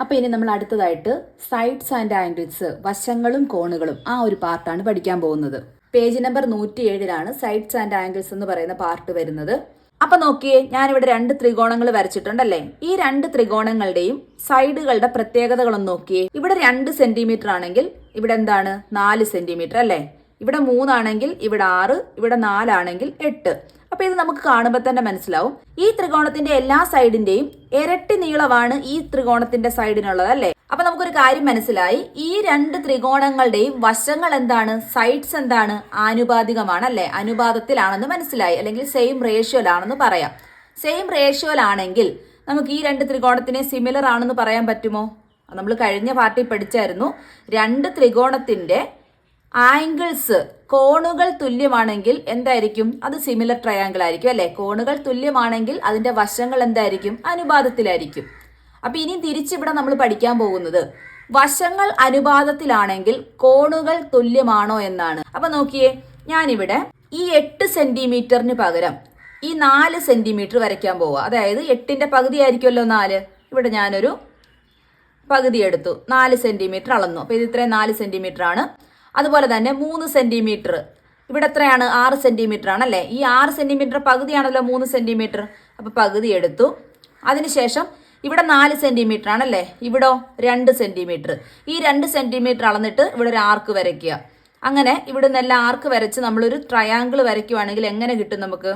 അപ്പോൾ ഇനി നമ്മൾ അടുത്തതായിട്ട് സൈഡ്സ് ആൻഡ് ആംഗിൾസ് വശങ്ങളും കോണുകളും ആ ഒരു പാർട്ടാണ് പഠിക്കാൻ പോകുന്നത്. പേജ് നമ്പർ നൂറ്റി ഏഴിലാണ് സൈഡ്സ് ആൻഡ് ആംഗിൾസ് എന്ന് പറയുന്ന പാർട്ട് വരുന്നത്. അപ്പൊ നോക്കിയേ ഞാനിവിടെ രണ്ട് ത്രികോണങ്ങൾ വരച്ചിട്ടുണ്ടല്ലേ? ഈ രണ്ട് ത്രികോണങ്ങളുടെയും സൈഡുകളുടെ പ്രത്യേകതകളൊന്നും നോക്കിയേ. ഇവിടെ രണ്ട് സെന്റിമീറ്റർ ആണെങ്കിൽ ഇവിടെ എന്താണ്? നാല് സെന്റിമീറ്റർ അല്ലേ? ഇവിടെ മൂന്നാണെങ്കിൽ ഇവിടെ ആറ് ഇവിടെ നാലാണെങ്കിൽ എട്ട്. അപ്പൊ ഇത് നമുക്ക് കാണുമ്പോൾ തന്നെ മനസ്സിലാവും. ഈ ത്രികോണത്തിന്റെ എല്ലാ സൈഡിന്റെയും ഇരട്ടി നീളമാണ് ഈ ത്രികോണത്തിന്റെ സൈഡിനുള്ളത് അല്ലേ? അപ്പൊ നമുക്കൊരു കാര്യം മനസ്സിലായി. ഈ രണ്ട് ത്രികോണങ്ങളുടെയും വശങ്ങൾ എന്താണ്? സൈഡ്സ് എന്താണ്? ആനുപാതികമാണ് അല്ലെ? അനുപാതത്തിലാണെന്ന് മനസ്സിലായി. അല്ലെങ്കിൽ സെയിം റേഷ്യോയിലാണെന്ന് പറയാം. സെയിം റേഷ്യോയിലാണെങ്കിൽ നമുക്ക് ഈ രണ്ട് ത്രികോണത്തിനെ സിമിലർ ആണെന്ന് പറയാൻ പറ്റുമോ? നമ്മൾ കഴിഞ്ഞ പാർട്ടി പഠിച്ചായിരുന്നു. രണ്ട് ത്രികോണത്തിന്റെ ആംഗിൾസ് കോണുകൾ തുല്യമാണെങ്കിൽ എന്തായിരിക്കും? അത് സിമിലർ ട്രയാങ്കിൾ ആയിരിക്കും അല്ലെ? കോണുകൾ തുല്യമാണെങ്കിൽ അതിന്റെ വശങ്ങൾ എന്തായിരിക്കും? അനുപാതത്തിലായിരിക്കും. അപ്പൊ ഇനി തിരിച്ചിവിടെ നമ്മൾ പഠിക്കാൻ പോകുന്നത്. വശങ്ങൾ അനുപാതത്തിലാണെങ്കിൽ കോണുകൾ തുല്യമാണോ എന്നാണ്. അപ്പൊ നോക്കിയേ ഞാനിവിടെ ഈ എട്ട് സെന്റിമീറ്ററിന് പകരം ഈ നാല് സെന്റിമീറ്റർ വരയ്ക്കാൻ പോവുക അതായത് എട്ടിന്റെ പകുതി ആയിരിക്കുമല്ലോ നാല്. ഇവിടെ ഞാനൊരു പകുതി എടുത്തു. നാല് സെന്റിമീറ്റർ അളന്നു. അപ്പോൾ ഇത് ഇത്രയും നാല് സെന്റിമീറ്റർ ആണ്. അതുപോലെ തന്നെ മൂന്ന് സെന്റിമീറ്റർ. ഇവിടെ എത്രയാണ്? ആറ് സെന്റിമീറ്റർ ആണല്ലേ ഈ ആറ് സെന്റിമീറ്റർ പകുതിയാണല്ലോ മൂന്ന് സെന്റിമീറ്റർ. അപ്പോൾ പകുതി എടുത്തു. അതിനുശേഷം ഇവിടെ നാല് സെന്റിമീറ്റർ ആണല്ലേ ഇവിടോ രണ്ട് സെന്റിമീറ്റർ. ഈ രണ്ട് സെന്റിമീറ്റർ അളന്നിട്ട് ഇവിടെ ഒരു ആർക്ക് വരയ്ക്കുക. അങ്ങനെ ഇവിടെ നിന്നെല്ലാം ആർക്ക് വരച്ച് നമ്മളൊരു ട്രയാങ്കിൾ വരയ്ക്കുവാണെങ്കിൽ എങ്ങനെ കിട്ടും നമുക്ക്?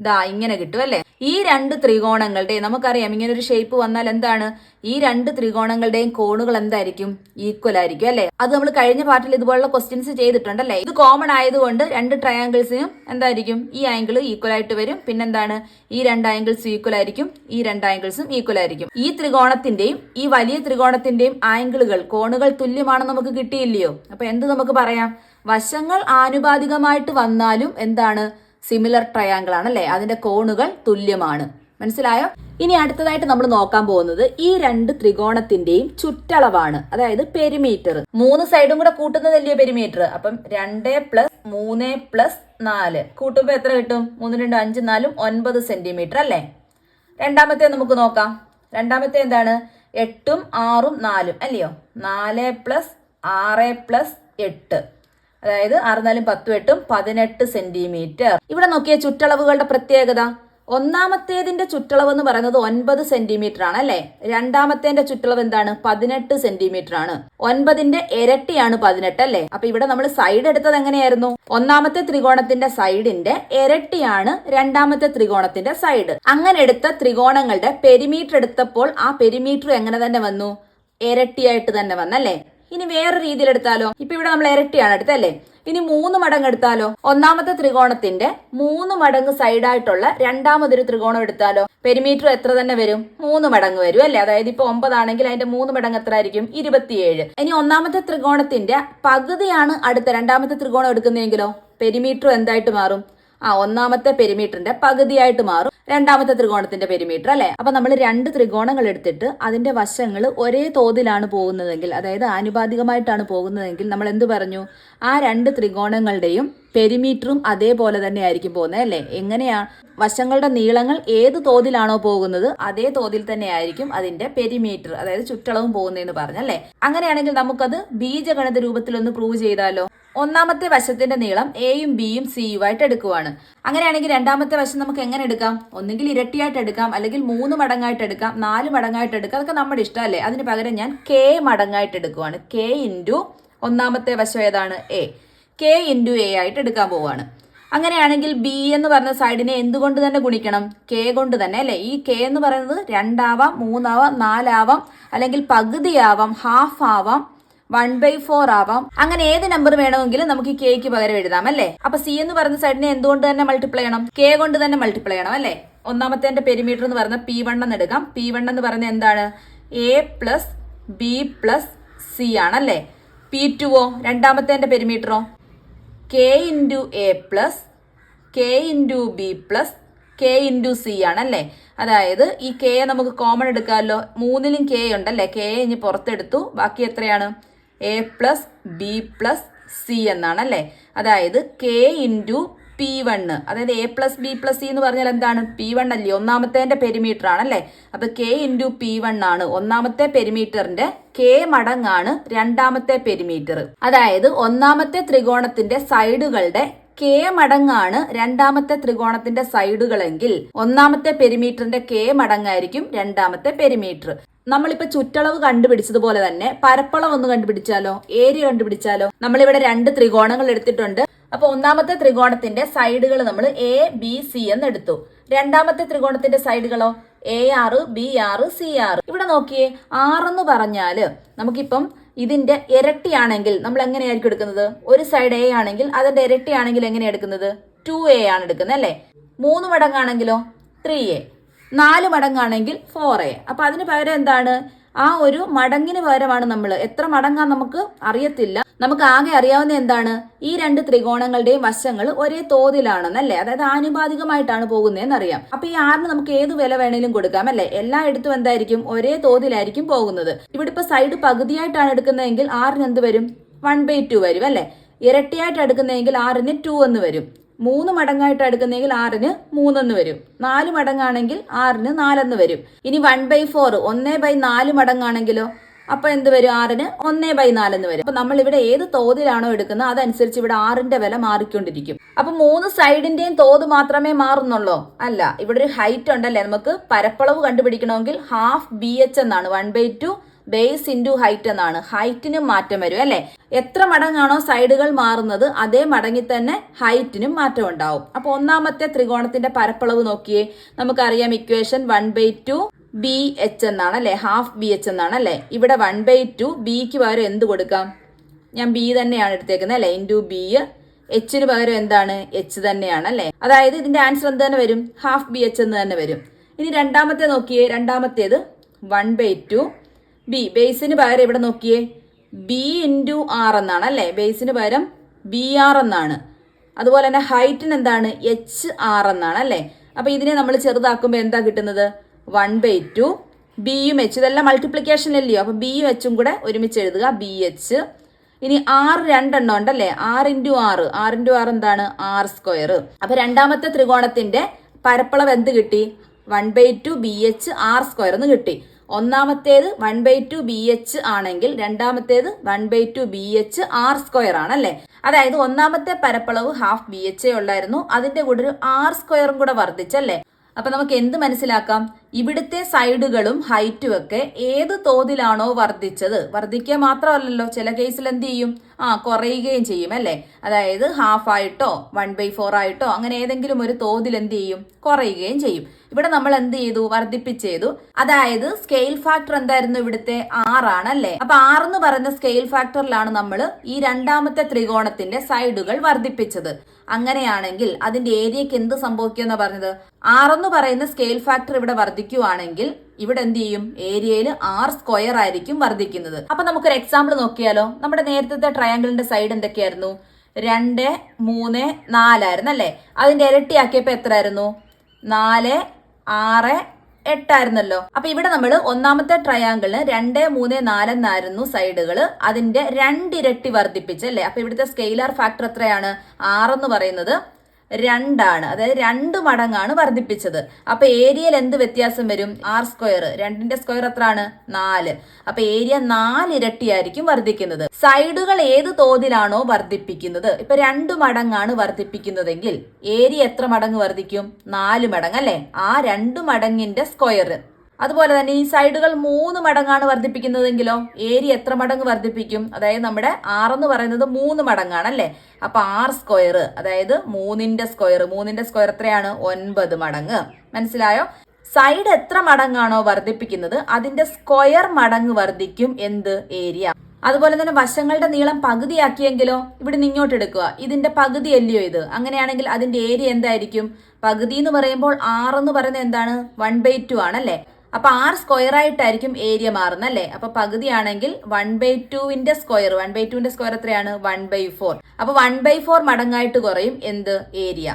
ദാ ഇങ്ങനെ കിട്ടും അല്ലേ? ഈ രണ്ട് ത്രികോണങ്ങളുടെ നമുക്കറിയാം ഇങ്ങനെ ഒരു ഷേപ്പ് വന്നാൽ എന്താണ്? ഈ രണ്ട് ത്രികോണങ്ങളുടെയും കോണുകൾ എന്തായിരിക്കും? ഈക്വൽ ആയിരിക്കും അല്ലേ? അത് നമ്മൾ കഴിഞ്ഞ പാർട്ടിൽ ഇതുപോലുള്ള ക്വസ്റ്റ്യൻസ് ചെയ്തിട്ടുണ്ടല്ലേ ഇത് കോമൺ ആയതുകൊണ്ട് രണ്ട് ട്രയാങ്കിൾസിനും എന്തായിരിക്കും? ഈ ആംഗിൾ ഈക്വൽ ആയിട്ട് വരും. പിന്നെന്താണ്? ഈ രണ്ട് ആംഗിൾസ് ഈക്വൽ ആയിരിക്കും. ഈ രണ്ട് ആംഗിൾസും ഈക്വൽ ആയിരിക്കും. ഈ ത്രികോണത്തിന്റെയും ഈ വലിയ ത്രികോണത്തിന്റെയും ആംഗിളുകൾ കോണുകൾ തുല്യമാണെന്ന് നമുക്ക് കിട്ടിയില്ലയോ? അപ്പൊ എന്ത് നമുക്ക് പറയാം? വശങ്ങൾ ആനുപാതികമായിട്ട് വന്നാലും എന്താണ്? സിമിലർ ട്രയാങ്കിൾ ആണ് അല്ലേ അതിന്റെ കോണുകൾ തുല്യമാണ്. മനസ്സിലായോ? ഇനി അടുത്തതായിട്ട് നമ്മൾ നോക്കാൻ പോകുന്നത് ഈ രണ്ട് ത്രികോണത്തിന്റെയും ചുറ്റളവാണ്. അതായത് പെരിമീറ്റർ മൂന്ന് സൈഡും കൂടെ കൂട്ടുന്നതല്ലയോ പെരിമീറ്റർ അപ്പം രണ്ട് പ്ലസ് മൂന്ന് പ്ലസ് നാല്. കൂട്ടുമ്പോൾ എത്ര കിട്ടും? മൂന്ന് രണ്ട് അഞ്ച് നാലും ഒൻപത് സെന്റിമീറ്റർ അല്ലേ? രണ്ടാമത്തെ നമുക്ക് നോക്കാം. രണ്ടാമത്തെ എന്താണ്? എട്ടും ആറും നാലും അല്ലയോ? നാല് പ്ലസ് ആറ് പ്ലസ് എട്ട്. അതായത് ആറുനാലും പത്തും എട്ടും പതിനെട്ട് സെന്റിമീറ്റർ. ഇവിടെ നോക്കിയ ചുറ്റളവുകളുടെ പ്രത്യേകത. ഒന്നാമത്തേതിന്റെ ചുറ്റളവ് എന്ന് പറയുന്നത് ഒൻപത് സെന്റിമീറ്റർ ആണ് അല്ലെ? രണ്ടാമത്തേന്റെ ചുറ്റളവ് എന്താണ്? പതിനെട്ട് സെന്റിമീറ്റർ ആണ് ഒൻപതിന്റെ ഇരട്ടിയാണ് പതിനെട്ട് അല്ലെ? അപ്പൊ ഇവിടെ നമ്മൾ സൈഡ് എടുത്തത് എങ്ങനെയായിരുന്നു? ഒന്നാമത്തെ ത്രികോണത്തിന്റെ സൈഡിന്റെ ഇരട്ടിയാണ് രണ്ടാമത്തെ ത്രികോണത്തിന്റെ സൈഡ് അങ്ങനെ എടുത്ത ത്രികോണങ്ങളുടെ പെരിമീറ്റർ എടുത്തപ്പോൾ ആ പെരിമീറ്റർ എങ്ങനെ തന്നെ വന്നു? ഇരട്ടിയായിട്ട് തന്നെ വന്നല്ലേ? ഇനി വേറെ രീതിയിൽ എടുത്താലോ? ഇപ്പൊ ഇവിടെ നമ്മൾ ഇരട്ടിയാണ് എടുത്തല്ലേ ഇനി മൂന്ന് മടങ്ങ് എടുത്താലോ? ഒന്നാമത്തെ ത്രികോണത്തിന്റെ മൂന്ന് മടങ്ങ് സൈഡായിട്ടുള്ള രണ്ടാമതൊരു ത്രികോണം എടുത്താലോ? പെരിമീറ്റർ എത്ര തന്നെ വരും? മൂന്ന് മടങ്ങ് വരും അല്ലേ? അതായത് ഇപ്പൊ ഒമ്പതാണെങ്കിൽ അതിന്റെ മൂന്ന് മടങ്ങ് എത്ര ആയിരിക്കും? ഇരുപത്തിയേഴ്. ഇനി ഒന്നാമത്തെ ത്രികോണത്തിന്റെ പകുതിയാണ് അടുത്ത രണ്ടാമത്തെ ത്രികോണം എടുക്കുന്നതെങ്കിലോ? പെരിമീറ്റർ എന്തായിട്ട് മാറും? ആ ഒന്നാമത്തെ പെരിമീറ്ററിന്റെ പകുതിയായിട്ട് മാറും. രണ്ടാമത്തെ ത്രികോണത്തിന്റെ പെരിമീറ്റർ അല്ലെ? അപ്പൊ നമ്മൾ രണ്ട് ത്രികോണങ്ങൾ എടുത്തിട്ട് അതിന്റെ വശങ്ങൾ ഒരേ തോതിലാണ് പോകുന്നതെങ്കിൽ അതായത് ആനുപാതികമായിട്ടാണ് പോകുന്നതെങ്കിൽ നമ്മൾ എന്ത് പറഞ്ഞു? ആ രണ്ട് ത്രികോണങ്ങളുടെയും പെരിമീറ്ററും അതേപോലെ തന്നെ ആയിരിക്കും പോകുന്നത് അല്ലേ? എങ്ങനെയാ? വശങ്ങളുടെ നീളങ്ങൾ ഏത് തോതിലാണോ പോകുന്നത് അതേ തോതിൽ തന്നെ ആയിരിക്കും അതിന്റെ പെരിമീറ്റർ അതായത് ചുറ്റളവും പോകുന്നതെന്ന് പറഞ്ഞല്ലേ അങ്ങനെയാണെങ്കിൽ നമുക്കത് ബീജഗണിത രൂപത്തിൽ ഒന്ന് പ്രൂവ് ചെയ്താലോ? ഒന്നാമത്തെ വശത്തിന്റെ നീളം എയും ബിയും സിയുമായിട്ട് എടുക്കുവാണ്. അങ്ങനെയാണെങ്കിൽ രണ്ടാമത്തെ വശം നമുക്ക് എങ്ങനെ എടുക്കാം? ഒന്നുകിൽ ഇരട്ടിയായിട്ട് എടുക്കാം അല്ലെങ്കിൽ മൂന്ന് മടങ്ങായിട്ട് എടുക്കാം നാല് മടങ്ങായിട്ട് എടുക്കാം അതൊക്കെ നമ്മുടെ ഇഷ്ടമല്ലേ അതിന് പകരം ഞാൻ കെ മടങ്ങായിട്ട് എടുക്കുവാണ്. കെ ഇന്റു ഒന്നാമത്തെ വശം ഏതാണ്? എ കെ ഇന്റു എ ആയിട്ട് എടുക്കാൻ പോവുകയാണ് അങ്ങനെയാണെങ്കിൽ ബി എന്ന് പറഞ്ഞ സൈഡിനെ എന്തുകൊണ്ട് തന്നെ ഗുണിക്കണം? കെ കൊണ്ട് തന്നെ അല്ലേ? ഈ കെ എന്ന് പറയുന്നത് രണ്ടാവാം മൂന്നാവാം നാലാവാം അല്ലെങ്കിൽ പകുതിയാവാം ഹാഫ് ആവാം വൺ ബൈ ഫോർ ആവാം. അങ്ങനെ ഏത് നമ്പർ വേണമെങ്കിലും നമുക്ക് കെക്ക് പകരം എഴുതാം അല്ലേ? അപ്പൊ സി എന്ന് പറയുന്ന സൈഡിനെ എന്തുകൊണ്ട് തന്നെ മൾട്ടിപ്ലൈ ചെയ്യണം? കെ കൊണ്ട് തന്നെ മൾട്ടിപ്ലൈ ചെയ്യണം അല്ലേ? ഒന്നാമത്തെ പെരിമീറ്റർ എന്ന് പറയുന്ന പി വൺ എന്ന് എടുക്കാം. പി വൺ എന്ന് പറയുന്നത് എന്താണ്? A plus B plus C ആണല്ലേ പി ടുവോ രണ്ടാമത്തെ പെരിമീറ്ററോ K into A plus K into B plus K into C ആണല്ലേ? അതായത് ഈ കെ നമുക്ക് കോമൺ എടുക്കാമല്ലോ. മൂന്നിലും കെ ഉണ്ടല്ലേ? കെ ഇനി പുറത്തെടുത്തു. ബാക്കി എത്രയാണ്? A plus B plus C എന്നാണല്ലേ? അതായത് കെ ഇന്റു പി വണ്ണ് അതായത് A plus B plus C എന്ന് പറഞ്ഞാൽ എന്താണ്? പി വൺ അല്ലേ? ഒന്നാമത്തേന്റെ പെരിമീറ്റർ ആണല്ലേ അപ്പൊ കെ ഇന്റു പി വൺ ആണ്. ഒന്നാമത്തെ പെരിമീറ്ററിന്റെ കെ മടങ്ങാണ് രണ്ടാമത്തെ പെരിമീറ്റർ അതായത് ഒന്നാമത്തെ ത്രികോണത്തിന്റെ സൈഡുകളുടെ കെ മടങ്ങാണ് രണ്ടാമത്തെ ത്രികോണത്തിന്റെ സൈഡുകളെങ്കിൽ ഒന്നാമത്തെ പെരിമീറ്ററിന്റെ കെ മടങ്ങായിരിക്കും രണ്ടാമത്തെ പെരിമീറ്റർ നമ്മളിപ്പോ ചുറ്റളവ് കണ്ടുപിടിച്ചതുപോലെ തന്നെ പരപ്പളവ് ഒന്ന് കണ്ടുപിടിച്ചാലോ? ഏരിയ കണ്ടുപിടിച്ചാലോ? നമ്മളിവിടെ രണ്ട് ത്രികോണങ്ങൾ എടുത്തിട്ടുണ്ട്. അപ്പൊ ഒന്നാമത്തെ ത്രികോണത്തിന്റെ സൈഡുകൾ നമ്മൾ എ ബി സി എന്ന് എടുത്തു. രണ്ടാമത്തെ ത്രികോണത്തിന്റെ സൈഡുകളോ? A R B R C R ഇവിടെ നോക്കിയേ ആർ ആറെന്ന് പറഞ്ഞാൽ നമുക്കിപ്പം ഇതിന്റെ ഇരട്ടിയാണെങ്കിൽ നമ്മൾ എങ്ങനെയായിരിക്കും എടുക്കുന്നത്? ഒരു സൈഡ് എ ആണെങ്കിൽ അതിന്റെ ഇരട്ടിയാണെങ്കിൽ എങ്ങനെയാണ് എടുക്കുന്നത്? ടു എ ആണ് എടുക്കുന്നത് അല്ലേ? മൂന്ന് മടങ്ങാണെങ്കിലോ? ത്രീ എ നാല് മടങ്ങാണെങ്കിൽ ഫോർ എ അപ്പൊ അതിന് പകരം എന്താണ്? ആ ഒരു മടങ്ങിന് പകരമാണ് നമ്മൾ എത്ര മടങ്ങാൻ നമുക്ക് അറിയത്തില്ല. നമുക്ക് ആകെ അറിയാവുന്ന എന്താണ്? ഈ രണ്ട് ത്രികോണങ്ങളുടെയും വശങ്ങൾ ഒരേ തോതിലാണെന്നല്ലേ? അതായത് ആനുപാതികമായിട്ടാണ് പോകുന്നതെന്ന് അറിയാം. അപ്പൊ ഈ ആറിന് നമുക്ക് ഏത് വില വേണേലും കൊടുക്കാം അല്ലേ? എല്ലായിടത്തും എന്തായിരിക്കും? ഒരേ തോതിലായിരിക്കും പോകുന്നത്. ഇവിടെ ഇപ്പൊ സൈഡ് പകുതിയായിട്ടാണ് എടുക്കുന്നതെങ്കിൽ ആറിന് എന്ത് വരും? വൺ ബൈ ടു വരും അല്ലേ? ഇരട്ടിയായിട്ട് എടുക്കുന്നതെങ്കിൽ ആറിന് ടു എന്ന് വരും. മൂന്ന് മടങ്ങായിട്ട് എടുക്കുന്നെങ്കിൽ ആറിന് മൂന്നെന്ന് വരും. നാല് മടങ്ങാണെങ്കിൽ ആറിന് നാലെന്ന് വരും. ഇനി വൺ ബൈ ഫോർ ഒന്ന് ബൈ നാല് മടങ്ങാണെങ്കിലോ? അപ്പൊ എന്ത് വരും? ആറിന് ഒന്നേ ബൈ നാലെന്ന് വരും. അപ്പൊ നമ്മൾ ഇവിടെ ഏത് തോതിലാണോ എടുക്കുന്നത് അതനുസരിച്ച് ഇവിടെ ആറിന്റെ വില മാറിക്കൊണ്ടിരിക്കും. അപ്പൊ മൂന്ന് സൈഡിന്റെയും തോത് മാത്രമേ മാറുന്നുള്ളൂ. അല്ല ഇവിടെ ഒരു ഹൈറ്റ് ഉണ്ടല്ലേ? നമുക്ക് പരപ്പളവ് കണ്ടുപിടിക്കണമെങ്കിൽ ഹാഫ് ബി എച്ച് എന്നാണ്. One by two base into height എന്നാണ്. ഹൈറ്റിനും മാറ്റം വരും അല്ലെ? എത്ര മടങ്ങാണോ സൈഡുകൾ മാറുന്നത് അതേ മടങ്ങി തന്നെ ഹൈറ്റിനും മാറ്റം ഉണ്ടാവും. അപ്പൊ ഒന്നാമത്തെ ത്രികോണത്തിന്റെ പരപ്പളവ് നോക്കിയേ. നമുക്കറിയാം equation one by two B H എന്നാണ് അല്ലെ? ഹാഫ് ബി എച്ച് എന്നാണ് അല്ലെ? ഇവിടെ വൺ ബൈ ടു ബിക്ക് പകരം എന്ത് കൊടുക്കാം? ഞാൻ ബി തന്നെയാണ് എടുത്തേക്കുന്നത് അല്ലെ? ഇന്റു ബി എച്ചിന് പകരം എന്താണ്? എച്ച് തന്നെയാണ് അല്ലെ? അതായത് ഇതിന്റെ ആൻസർ എന്ത് തന്നെ വരും? ഹാഫ് ബി എച്ച് എന്ന് തന്നെ വരും. ഇനി രണ്ടാമത്തെ നോക്കിയേ. രണ്ടാമത്തേത് വൺ ബൈ ടു ബി ബേസിന് പകരം ഇവിടെ നോക്കിയേ? ബി ഇന്റു ആർ എന്നാണ് അല്ലേ? ബേസിന് പകരം ബി ആർ എന്നാണ്. അതുപോലെ തന്നെ ഹൈറ്റിന് എന്താണ്? എച്ച് ആർ എന്നാണ് അല്ലേ? അപ്പൊ ഇതിനെ നമ്മൾ ചെറുതാക്കുമ്പോൾ എന്താ കിട്ടുന്നത്? One by two. ബിയും എച്ച്. ഇതെല്ലാം മൾട്ടിപ്ലിക്കേഷൻ അല്ലയോ അപ്പൊ ബിയും എച്ചും കൂടെ ഒരുമിച്ച് എഴുതുക. B H. ഇനി ആറ് രണ്ടെണ്ണം ഉണ്ടല്ലേ? ആറ് ഇന്റു ആറ്. ആറ് ഇന്റു ആറ് എന്താണ്? ആറ് സ്ക്വയർ. അപ്പോൾ രണ്ടാമത്തെ ത്രികോണത്തിന്റെ പരപ്പളവ് എന്ത് കിട്ടി? One by two B H R square എന്ന് കിട്ടി. ഒന്നാമത്തേത് one by two B H ആണെങ്കിൽ രണ്ടാമത്തേത് one by two B H R square ആണല്ലേ അതായത് ഒന്നാമത്തെ പരപ്പളവ് ഹാഫ് ബി എച്ച് ഉള്ളായിരുന്നു. അതിന്റെ കൂടെ ഒരു ആർ സ്ക്വയറും കൂടെ വർദ്ധിച്ചല്ലേ? അപ്പൊ നമുക്ക് എന്ത് മനസ്സിലാക്കാം? ഇവിടുത്തെ സൈഡുകളും ഹൈറ്റും ഒക്കെ ഏത് തോതിലാണോ വർദ്ധിച്ചത്? വർദ്ധിക്കുക മാത്രമല്ലല്ലോ ചില കേസിൽ എന്ത് ചെയ്യും? ആ കുറയുകയും ചെയ്യും അല്ലേ? അതായത് ഹാഫ് ആയിട്ടോ വൺ ബൈ ഫോർ ആയിട്ടോ അങ്ങനെ ഏതെങ്കിലും ഒരു തോതിൽ എന്ത് ചെയ്യും? കുറയുകയും ചെയ്യും. ഇവിടെ നമ്മൾ എന്ത് ചെയ്തു? വർദ്ധിപ്പിച്ചു അതായത് സ്കെയിൽ ഫാക്ടർ എന്തായിരുന്നു ഇവിടുത്തെ? ആറാണ് അല്ലേ? അപ്പൊ എന്ന് പറയുന്ന സ്കെയിൽ ഫാക്ടറിലാണ് നമ്മൾ ഈ രണ്ടാമത്തെ ത്രികോണത്തിന്റെ സൈഡുകൾ വർദ്ധിപ്പിച്ചത്. അങ്ങനെയാണെങ്കിൽ അതിന്റെ ഏരിയക്ക് എന്ത് സംഭവിക്കുമെന്നാ പറഞ്ഞത്? ആറെന്ന് പറയുന്ന സ്കെയിൽ ഫാക്ടർ ഇവിടെ വർദ്ധിക്കുവാണെങ്കിൽ ഇവിടെ എന്ത് ചെയ്യും? ഏരിയയിൽ ആർ സ്ക്വയർ ആയിരിക്കും വർദ്ധിക്കുന്നത്. അപ്പൊ നമുക്കൊരു എക്സാമ്പിൾ നോക്കിയാലോ? നമ്മുടെ നേരത്തെ ട്രയാങ്കിളിന്റെ സൈഡ് എന്തൊക്കെയായിരുന്നു? രണ്ട് മൂന്ന് നാലായിരുന്നു അല്ലേ? അതിന്റെ ഇരട്ടിയാക്കിയപ്പോ എത്രയായിരുന്നു? നാല് ആറ് എട്ടായിരുന്നല്ലോ. അപ്പൊ ഇവിടെ നമ്മൾ ഒന്നാമത്തെ ട്രയാങ്കിളിന് രണ്ട് മൂന്ന് നാലെന്നായിരുന്നു സൈഡുകൾ അതിന്റെ രണ്ടിരട്ടി വർദ്ധിപ്പിച്ചല്ലേ? അപ്പൊ ഇവിടുത്തെ സ്കെയിലർ ഫാക്ടർ എത്രയാണ്? ആറെന്ന് പറയുന്നത് രണ്ടാണ്. അതായത് രണ്ട് മടങ്ങാണ് വർദ്ധിപ്പിച്ചത്. അപ്പൊ ഏരിയയിൽ എന്ത് വ്യത്യാസം വരും? R square. രണ്ടിന്റെ സ്ക്വയർ എത്രയാണ്? നാല്. അപ്പൊ ഏരിയ നാലിരട്ടിയായിരിക്കും വർദ്ധിക്കുന്നത്. സൈഡുകൾ ഏത് തോതിലാണോ വർദ്ധിപ്പിക്കുന്നത്? ഇപ്പൊ രണ്ട് മടങ്ങാണ് വർദ്ധിപ്പിക്കുന്നതെങ്കിൽ ഏരിയ എത്ര മടങ്ങ് വർദ്ധിക്കും? നാല് മടങ്ങ് അല്ലെ? ആ രണ്ട് മടങ്ങിന്റെ സ്ക്വയർ. അതുപോലെ തന്നെ ഈ സൈഡുകൾ മൂന്ന് മടങ്ങാണ് വർദ്ധിപ്പിക്കുന്നതെങ്കിലോ ഏരിയ എത്ര മടങ്ങ് വർദ്ധിപ്പിക്കും? അതായത് നമ്മുടെ ആർ എന്ന് പറയുന്നത് മൂന്ന് മടങ്ങാണ് അല്ലേ? അപ്പൊ ആർ സ്ക്വയർ അതായത് മൂന്നിന്റെ സ്ക്വയർ മൂന്നിന്റെ സ്ക്വയർ എത്രയാണ്? ഒൻപത് മടങ്ങ്. മനസ്സിലായോ? സൈഡ് എത്ര മടങ്ങാണോ വർദ്ധിപ്പിക്കുന്നത് അതിന്റെ സ്ക്വയർ മടങ്ങ് വർദ്ധിക്കും എന്ത്? ഏരിയ. അതുപോലെ തന്നെ വശങ്ങളുടെ നീളം പകുതിയാക്കിയെങ്കിലോ ഇവിടെ നിന്ന് ഇങ്ങോട്ട് എടുക്കുക. ഇതിന്റെ പകുതി അല്ലയോ ഇത്? അങ്ങനെയാണെങ്കിൽ അതിന്റെ ഏരിയ എന്തായിരിക്കും? പകുതി എന്ന് പറയുമ്പോൾ ആറെന്ന് പറയുന്നത് എന്താണ്? വൺ ബൈ ടു ആണല്ലേ അപ്പൊ ആർ സ്ക്വയർ ആയിട്ടായിരിക്കും ഏരിയ മാറുന്നത് അല്ലേ? അപ്പൊ പകുതിയാണെങ്കിൽ വൺ ബൈ ടുവിന്റെ സ്ക്വയർ വൺ ബൈ ടുവിന്റെ സ്ക്വയർ എത്രയാണ്? വൺ ബൈ ഫോർ അപ്പൊ വൺ ബൈ ഫോർ മടങ്ങായിട്ട് കുറയും എന്ത്? ഏരിയ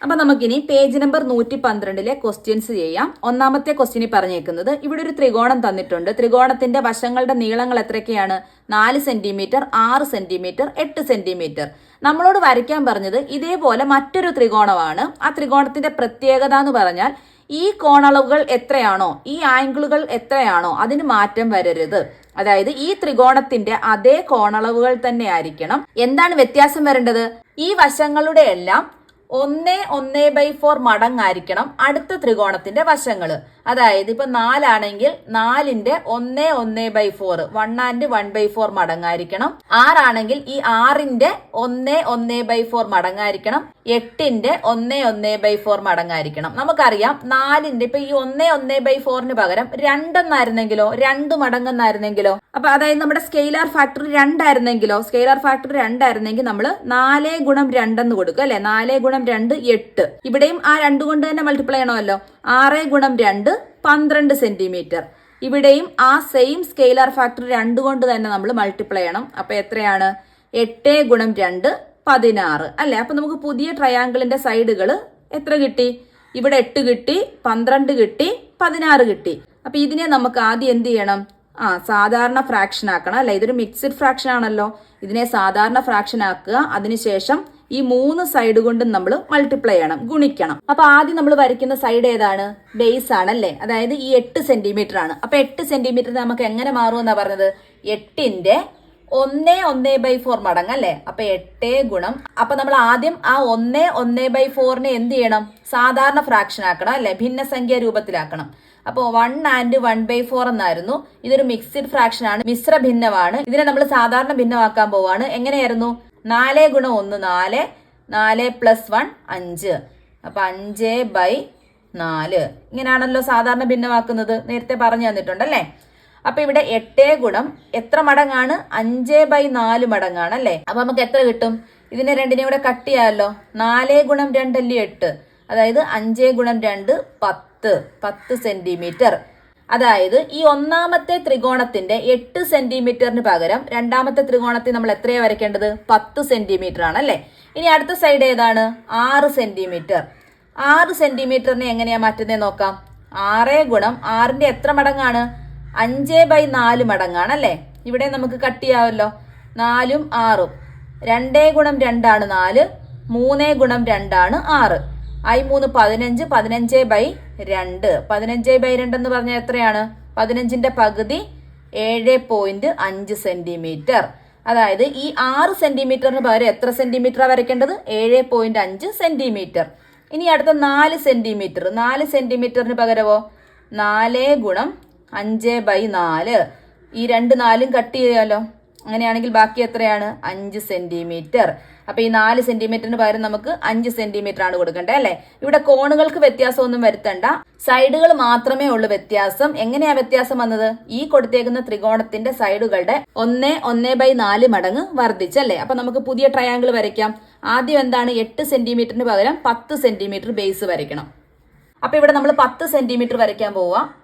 അപ്പൊ നമുക്കിനി പേജ് നമ്പർ നൂറ്റി പന്ത്രണ്ടിലെ ക്വസ്റ്റ്യൻസ് ചെയ്യാം. ഒന്നാമത്തെ ക്വസ്റ്റ്യനിൽ പറഞ്ഞേക്കുന്നത് ഇവിടെ ഒരു ത്രികോണം തന്നിട്ടുണ്ട്. ത്രികോണത്തിന്റെ വശങ്ങളുടെ നീളങ്ങൾ എത്രയൊക്കെയാണ്? നാല് സെന്റിമീറ്റർ ആറ് സെന്റിമീറ്റർ എട്ട് സെന്റിമീറ്റർ നമ്മളോട് വരയ്ക്കാൻ പറഞ്ഞത് ഇതേപോലെ മറ്റൊരു ത്രികോണമാണ്. ആ ത്രികോണത്തിന്റെ പ്രത്യേകത എന്ന് പറഞ്ഞാൽ ഈ കോണളവുകൾ എത്രയാണോ ഈ ആംഗിളുകൾ എത്രയാണോ അതിന് മാറ്റം വരരുത്. അതായത് ഈ ത്രികോണത്തിന്റെ അതേ കോണളവുകൾ തന്നെ ആയിരിക്കണം. എന്താണ് വ്യത്യാസം വരേണ്ടത്? ഈ വശങ്ങളുടെ എല്ലാം ഒന്നേ ഒന്ന് ബൈ ഫോർ മടങ്ങായിരിക്കണം അടുത്ത ത്രികോണത്തിന്റെ വശങ്ങൾ അതായത് ഇപ്പൊ നാലാണെങ്കിൽ നാലിന്റെ ഒന്ന് ഒന്ന് by four one and one by four മടങ്ങായിരിക്കണം. ആറാണെങ്കിൽ ഈ ആറിന്റെ ഒന്ന് ഒന്ന് ബൈ ഫോർ മടങ്ങായിരിക്കണം. എട്ടിന്റെ ഒന്ന് ഒന്ന് ബൈ ഫോർ മടങ്ങായിരിക്കണം. നമുക്കറിയാം നാലിന്റെ ഇപ്പൊ ഈ ഒന്ന് ഒന്ന് ബൈ ഫോറിന് പകരം രണ്ടെന്നായിരുന്നെങ്കിലോ രണ്ട് മടങ്ങെന്നായിരുന്നെങ്കിലോ? അപ്പൊ അതായത് നമ്മുടെ സ്കെയിലർ ഫാക്ടർ രണ്ടായിരുന്നെങ്കിലോ സ്കെയിലർ ഫാക്ടർ രണ്ടായിരുന്നെങ്കിൽ നമ്മൾ നാല് ഗുണം രണ്ടെന്ന് കൊടുക്കും അല്ലെ? നാല് ഗുണം രണ്ട് എട്ട്. ഇവിടെയും ആ രണ്ട് കൊണ്ട് തന്നെ മൾട്ടിപ്ലൈ ചെയ്യണമല്ലോ. ആറ് ഗുണം രണ്ട് പന്ത്രണ്ട് സെന്റിമീറ്റർ ഇവിടെയും ആ സെയിം സ്കെയിലർ ഫാക്ടർ രണ്ട് കൊണ്ട് തന്നെ നമ്മൾ മൾട്ടിപ്ലൈ ചെയ്യണം. അപ്പൊ എത്രയാണ്? എട്ട് ഗുണം രണ്ട് പതിനാറ്. അല്ലെ? അപ്പൊ നമുക്ക് പുതിയ ട്രയാങ്കിളിന്റെ സൈഡുകൾ എത്ര കിട്ടി? ഇവിടെ എട്ട് കിട്ടി പന്ത്രണ്ട് കിട്ടി പതിനാറ് കിട്ടി. അപ്പൊ ഇതിനെ നമുക്ക് ആദ്യം എന്ത് ചെയ്യണം? ആ സാധാരണ ഫ്രാക്ഷൻ ആക്കണം. അല്ലെ? ഇതൊരു മിക്സഡ് ഫ്രാക്ഷൻ ആണല്ലോ. ഇതിനെ സാധാരണ ഫ്രാക്ഷൻ ആക്കുക. അതിനുശേഷം ഈ മൂന്ന് സൈഡ് കൊണ്ടും നമ്മൾ മൾട്ടിപ്ലൈ ചെയ്യണം ഗുണിക്കണം. അപ്പൊ ആദ്യം നമ്മൾ വരയ്ക്കുന്ന സൈഡ് ഏതാണ്? ബേസ് ആണല്ലേ? അതായത് ഈ എട്ട് സെന്റിമീറ്റർ ആണ്. അപ്പൊ എട്ട് സെന്റിമീറ്റർ നമുക്ക് എങ്ങനെ മാറുമെന്നാ പറഞ്ഞത്? എട്ടിന്റെ ഒന്നേ ഒന്നേ ബൈ ഫോർ മടങ്ങ് അല്ലേ? അപ്പൊ എട്ട് ഗുണം. അപ്പൊ നമ്മൾ ആദ്യം ആ ഒന്നേ ഒന്നേ ബൈ ഫോറിനെ എന്ത് ചെയ്യണം? സാധാരണ ഫ്രാക്ഷൻ ആക്കണം അല്ലെ? ഭിന്നസംഖ്യ രൂപത്തിലാക്കണം. അപ്പോൾ one and one by four എന്നായിരുന്നു. ഇതൊരു മിക്സ്ഡ് ഫ്രാക്ഷൻ ആണ്. മിശ്ര ഭിന്നമാണ് ഇതിനെ നമ്മൾ സാധാരണ ഭിന്നമാക്കാൻ പോവാണ്. എങ്ങനെയായിരുന്നു? നാല് ഗുണം ഒന്ന് നാല് നാല് പ്ലസ് വൺ അഞ്ച്. അപ്പൊ അഞ്ച് ബൈ നാല്. ഇങ്ങനെയാണല്ലോ സാധാരണ ഭിന്നമാക്കുന്നത്. നേരത്തെ പറഞ്ഞു തന്നിട്ടുണ്ടല്ലേ? അപ്പൊ ഇവിടെ എട്ട് ഗുണം എത്ര മടങ്ങാണ്? അഞ്ച് ബൈ നാല് മടങ്ങാണ് അല്ലേ അപ്പൊ നമുക്ക് എത്ര കിട്ടും? ഇതിനെ രണ്ടിനെയും കൂടെ കട്ട് ചെയ്യാമല്ലോ. നാല് ഗുണം രണ്ടല്ലേ എട്ട്? അതായത് അഞ്ച് ഗുണം രണ്ട് പത്ത്. പത്ത് സെന്റിമീറ്റർ അതായത് ഈ ഒന്നാമത്തെ ത്രികോണത്തിന്റെ എട്ട് സെന്റിമീറ്ററിന് പകരം രണ്ടാമത്തെ ത്രികോണത്തിൽ നമ്മൾ എത്രയാ വരയ്ക്കേണ്ടത്? പത്ത് സെന്റിമീറ്റർ ആണ് ഇനി അടുത്ത സൈഡ് ഏതാണ്? ആറ് സെന്റിമീറ്റർ. ആറ് സെന്റിമീറ്ററിനെ എങ്ങനെയാ മാറ്റുന്നത് നോക്കാം. ആറ് ഗുണം ആറിന്റെ എത്ര മടങ്ങാണ്? അഞ്ച് ബൈ നാല് മടങ്ങാണ് അല്ലേ? ഇവിടെ നമുക്ക് കട്ട് ചെയ്യാമല്ലോ. നാലും ആറും. രണ്ടേ ഗുണം രണ്ടാണ് നാല്. മൂന്നേ ഗുണം രണ്ടാണ് ആറ്. ഐ മൂന്ന് പതിനഞ്ച് പതിനഞ്ച് ബൈ രണ്ട്. പതിനഞ്ച് ബൈ രണ്ട് എന്ന് പറഞ്ഞാൽ എത്രയാണ്? പതിനഞ്ചിന്റെ പകുതി ഏഴ് പോയിന്റ് അഞ്ച് സെന്റിമീറ്റർ. അതായത് ഈ ആറ് സെന്റിമീറ്ററിന് പകരം എത്ര സെന്റിമീറ്റർ വരയ്ക്കേണ്ടത്? ഏഴ് പോയിന്റ് അഞ്ച് സെന്റിമീറ്റർ. ഇനി അടുത്ത നാല് സെന്റിമീറ്റർ. നാല് സെന്റിമീറ്ററിന് പകരമോ? നാല് ഗുണം അഞ്ച് ബൈ നാല്. ഈ രണ്ട് നാലും കട്ട് ചെയ്യാലോ. അങ്ങനെയാണെങ്കിൽ ബാക്കി എത്രയാണ്? അഞ്ച് സെന്റിമീറ്റർ. അപ്പൊ ഈ നാല് സെന്റിമീറ്ററിന് പകരം നമുക്ക് അഞ്ച് സെന്റിമീറ്റർ ആണ് കൊടുക്കേണ്ടത് അല്ലേ? ഇവിടെ കോണുകൾക്ക് വ്യത്യാസമൊന്നും വരുത്തണ്ട. സൈഡുകൾ മാത്രമേ ഉള്ളൂ വ്യത്യാസം. എങ്ങനെയാ വ്യത്യാസം വന്നത്? ഈ കൊടുത്തേക്കുന്ന ത്രികോണത്തിന്റെ സൈഡുകളുടെ ഒന്ന് ഒന്ന് ബൈ നാല് മടങ്ങ് വർദ്ധിച്ചല്ലേ അപ്പൊ നമുക്ക് പുതിയ ട്രയാങ്കിൾ വരയ്ക്കാം. ആദ്യം എന്താണ്? എട്ട് സെന്റിമീറ്ററിന് പകരം പത്ത് സെന്റിമീറ്റർ ബേസ് വരയ്ക്കണം. അപ്പൊ ഇവിടെ നമ്മൾ പത്ത് സെന്റിമീറ്റർ വരയ്ക്കാൻ പോവാം.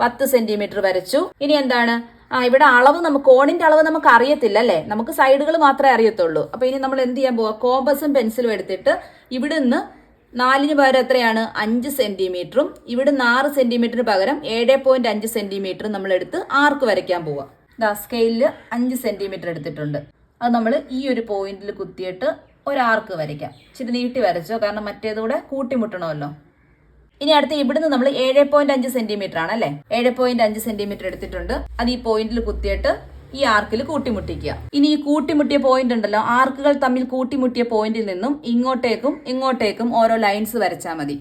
പത്ത് സെന്റിമീറ്റർ വരച്ചു. ഇനി എന്താണ്? ആ ഇവിടെ അളവ് നമുക്ക് കോണിന്റെ അളവ് നമുക്ക് അറിയത്തില്ല അല്ലേ? നമുക്ക് സൈഡുകൾ മാത്രമേ അറിയത്തുള്ളൂ. അപ്പൊ ഇനി നമ്മൾ എന്ത് ചെയ്യാൻ പോവാ? കോമ്പസും പെൻസിലും എടുത്തിട്ട് ഇവിടുന്ന് നാലിന് പകരം എത്രയാണ്? അഞ്ച് സെന്റിമീറ്ററും. ഇവിടുന്ന് ആറ് സെന്റിമീറ്ററിന് പകരം ഏഴ് പോയിന്റ് അഞ്ച് സെന്റിമീറ്റർ നമ്മൾ എടുത്ത് ആർക്ക് വരയ്ക്കാൻ പോവാം? ദാ സ്കെയിലിൽ അഞ്ച് സെന്റിമീറ്റർ എടുത്തിട്ടുണ്ട്. അത് നമ്മൾ ഈ ഒരു പോയിന്റിൽ കുത്തിയിട്ട് ഒരാർക്ക് വരയ്ക്കാം. ഇച്ചിരി നീട്ടി വരച്ചോ? കാരണം മറ്റേതുകൂടെ കൂട്ടിമുട്ടണമല്ലോ. ഇനി അടുത്ത് ഇവിടുന്ന് നമ്മൾ ഏഴ് പോയിന്റ് അഞ്ച് സെന്റിമീറ്റർ ആണ് അല്ലെ? ഏഴ് പോയിന്റ് അഞ്ച് സെന്റിമീറ്റർ എടുത്തിട്ടുണ്ട്. അത് ഈ പോയിന്റിൽ കുത്തിയിട്ട് ഈ ആർക്കിൽ കൂട്ടിമുട്ടിക്കുക. ഇനി ഈ കൂട്ടിമുട്ടിയ പോയിന്റ് ഉണ്ടല്ലോ ആർക്കുകൾ തമ്മിൽ കൂട്ടിമുട്ടിയ പോയിന്റിൽ നിന്നും ഇങ്ങോട്ടേക്കും ഇങ്ങോട്ടേക്കും ഓരോ ലൈൻസ് വരച്ചാൽ മതി.